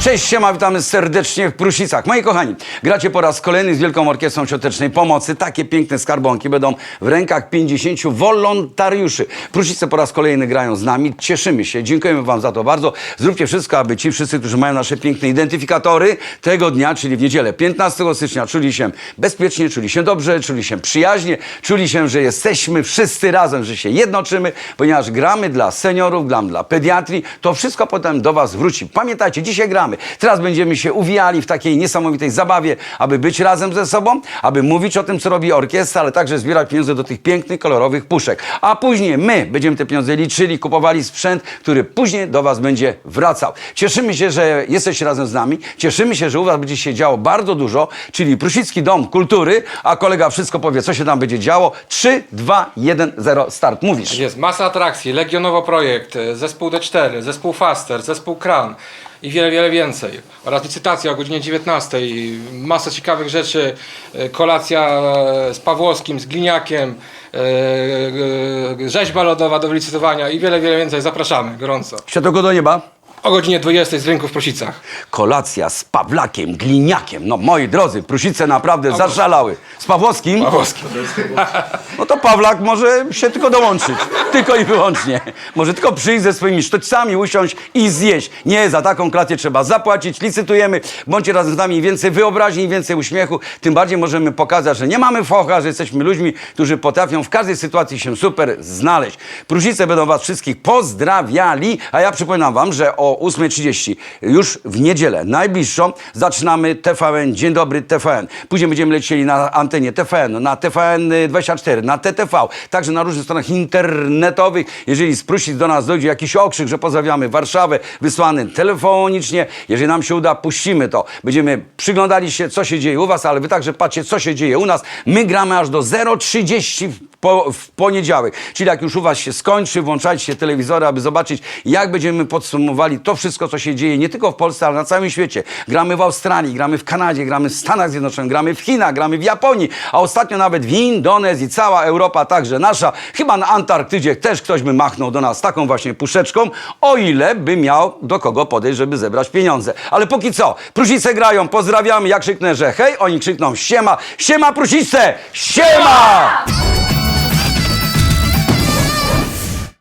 Cześć, siema, witamy serdecznie w Prusicach. Moi kochani, gracie po raz kolejny z Wielką Orkiestrą Świątecznej Pomocy. Takie piękne skarbonki będą w rękach 50 wolontariuszy. Prusice po raz kolejny grają z nami. Cieszymy się, dziękujemy wam za to bardzo. Zróbcie wszystko, aby ci wszyscy, którzy mają nasze piękne identyfikatory tego dnia, czyli w niedzielę 15 stycznia, czuli się bezpiecznie, czuli się dobrze, czuli się przyjaźnie, czuli się, że jesteśmy wszyscy razem, że się jednoczymy, ponieważ gramy dla seniorów, gramy dla pediatrii. To wszystko potem do was wróci. Pamiętajcie, dzisiaj gramy. Teraz będziemy się uwijali w takiej niesamowitej zabawie, aby być razem ze sobą, aby mówić o tym, co robi orkiestra, ale także zbierać pieniądze do tych pięknych, kolorowych puszek. A później my będziemy te pieniądze liczyli, kupowali sprzęt, który później do was będzie wracał. Cieszymy się, że jesteście razem z nami. Cieszymy się, że u was będzie się działo bardzo dużo, czyli Prusicki Dom Kultury, a kolega wszystko powie, co się tam będzie działo. 3, 2, 1, 0, start. Mówisz. Jest masa atrakcji, Legionowo Projekt, e, zespół D4, zespół Faster, zespół Kran i wiele, wiele więcej. Oraz licytacja o godzinie 19. Masa ciekawych rzeczy, e, kolacja e, z Pawłowskim, z Gliniakiem, e, rzeźba lodowa do wylicytowania i wiele, wiele więcej. Zapraszamy gorąco. Światło do nieba. O godzinie 20 z rynku w Prosicach. Kolacja z Pawlakiem, Gliniakiem. No moi drodzy, Prusice naprawdę zaszalały. Z Pawłowskim? Pawłowskim. No to Pawlak może się tylko dołączyć. Tylko i wyłącznie. Może tylko przyjść ze swoimi sztućcami, usiąść i zjeść. Nie, za taką kolację trzeba zapłacić, licytujemy. Bądźcie razem z nami więcej wyobraźni, więcej uśmiechu. Tym bardziej możemy pokazać, że nie mamy focha, że jesteśmy ludźmi, którzy potrafią w każdej sytuacji się super znaleźć. Prusice będą was wszystkich pozdrawiali, a ja przypominam wam, że o 8.30 już w niedzielę, najbliższą, zaczynamy TVN, Dzień Dobry TVN. Później będziemy lecieli na antenie TVN, na TVN24, na TTV, także na różnych stronach internetowych. Jeżeli Prusic do nas dojdzie jakiś okrzyk, że pozdrawiamy Warszawę, wysłany telefonicznie, jeżeli nam się uda, puścimy to. Będziemy przyglądali się, co się dzieje u was, ale wy także patrzcie, co się dzieje u nas. My gramy aż do 0.30 w, po, w poniedziałek, czyli jak już u was się skończy, włączajcie telewizory, aby zobaczyć, jak będziemy podsumowali to wszystko, co się dzieje nie tylko w Polsce, ale na całym świecie. Gramy w Australii, gramy w Kanadzie, gramy w Stanach Zjednoczonych, gramy w Chinach, gramy w Japonii, a ostatnio nawet w Indonezji, cała Europa, także nasza. Chyba na Antarktydzie też ktoś by machnął do nas taką właśnie puszeczką, o ile by miał do kogo podejść, żeby zebrać pieniądze. Ale póki co, Prusice grają, pozdrawiamy, ja krzyknę, że hej, oni krzykną siema, siema Prusice, siema!